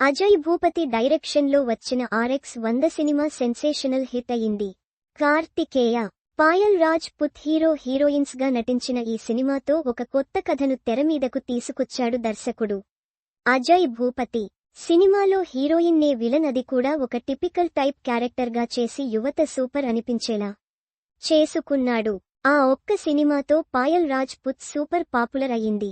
అజయ్ భూపతి డైరెక్షన్లో వచ్చిన ఆర్ఎక్స్ వంద సినిమా సెన్సేషనల్ హిట్ అయింది. కార్తికేయ పాయల్ రాజ్ పుత్ హీరో హీరోయిన్స్గా నటించిన ఈ సినిమాతో ఒక కొత్త కథను తెరమీదకు తీసుకొచ్చాడు దర్శకుడు. అజయ్ భూపతి సినిమాలో హీరోయిన్ నే విలన్ అది కూడా ఒక టిపికల్ టైప్ క్యారెక్టర్గా చేసి యువత సూపర్ అనిపించేలా చేసుకున్నాడు. ఆ ఒక్క సినిమాతో Payal Rajput super popular అయింది.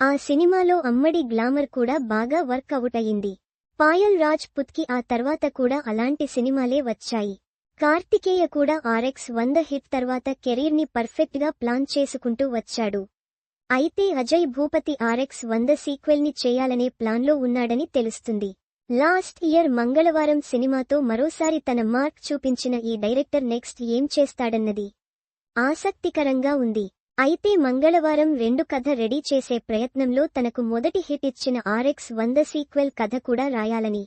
ఆ సినిమాలో అమ్మడి గ్లామర్ కూడా బాగా వర్క్ అవుట్ అయింది. పాయల్ రాజ్ పుత్కి ఆ తర్వాత కూడా అలాంటి సినిమాలే వచ్చాయి. కార్తికేయ కూడా ఆర్ఎక్స్ వంద హిట్ తర్వాత కెరీర్ని పర్ఫెక్ట్గా ప్లాన్ చేసుకుంటూ వచ్చాడు. అయితే అజయ్ భూపతి ఆర్ఎక్స్ వంద సీక్వెల్ని చేయాలనే ప్లాన్లో ఉన్నాడని తెలుస్తుంది. లాస్ట్ ఇయర్ మంగళవారం సినిమాతో మరోసారి తన మార్క్ చూపించిన ఈ డైరెక్టర్ నెక్స్ట్ ఏం చేస్తాడన్నది ఆసక్తికరంగా ఉంది. అయితే మంగళవారం రెండు కథ రెడీ చేసే ప్రయత్నంలో తనకు మొదటి హిట్ ఇచ్చిన ఆర్ఎక్స్ వంద సీక్వెల్ కథ కూడా రాయాలని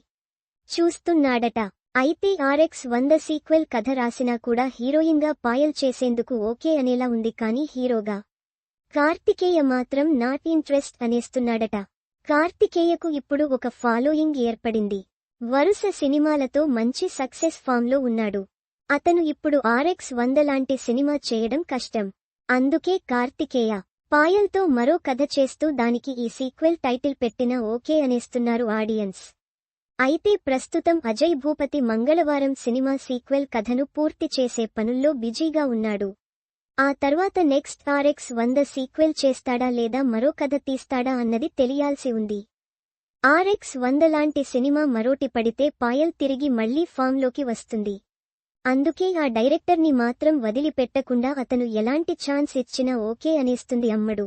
చూస్తున్నాడట. అయితే ఆర్ఎక్స్ వంద సీక్వెల్ కథ రాసినా కూడా హీరోయిన్గా పాయల్ చేసేందుకు ఓకే అనేలా ఉంది కానీ హీరోగా కార్తికేయ మాత్రం నాట్ ఇంట్రెస్ట్ అనేస్తున్నాడట. కార్తికేయకు ఇప్పుడు ఒక ఫాలోయింగ్ ఏర్పడింది. వరుస సినిమాలతో మంచి సక్సెస్ ఫామ్లో ఉన్నాడు. అతను ఇప్పుడు ఆర్ఎక్స్ వంద లాంటి సినిమా చేయడం కష్టం. అందుకే కార్తికేయ పాయల్తో మరో కథ చేస్తూ దానికి ఈ సీక్వెల్ టైటిల్ పెట్టిన ఓకే అనేస్తున్నారు ఆడియన్స్. అయితే ప్రస్తుతం అజయ్ భూపతి మంగళవారం సినిమా సీక్వెల్ కథను పూర్తి చేసే పనుల్లో బిజీగా ఉన్నాడు. ఆ తర్వాత నెక్స్ట్ ఆర్ఎక్స్ వంద సీక్వెల్ చేస్తాడా లేదా మరో కథ తీస్తాడా అన్నది తెలియాల్సి ఉంది. ఆర్ఎక్స్ వంద లాంటి సినిమా మరోటి పడితే పాయల్ తిరిగి మళ్ళీ ఫామ్లోకి వస్తుంది. అందుకే ఆ డైరెక్టర్ని మాత్రం వదిలిపెట్టకుండా అతను ఎలాంటి ఛాన్స్ ఇచ్చినా ఓకే అనేస్తుంది అమ్మడు.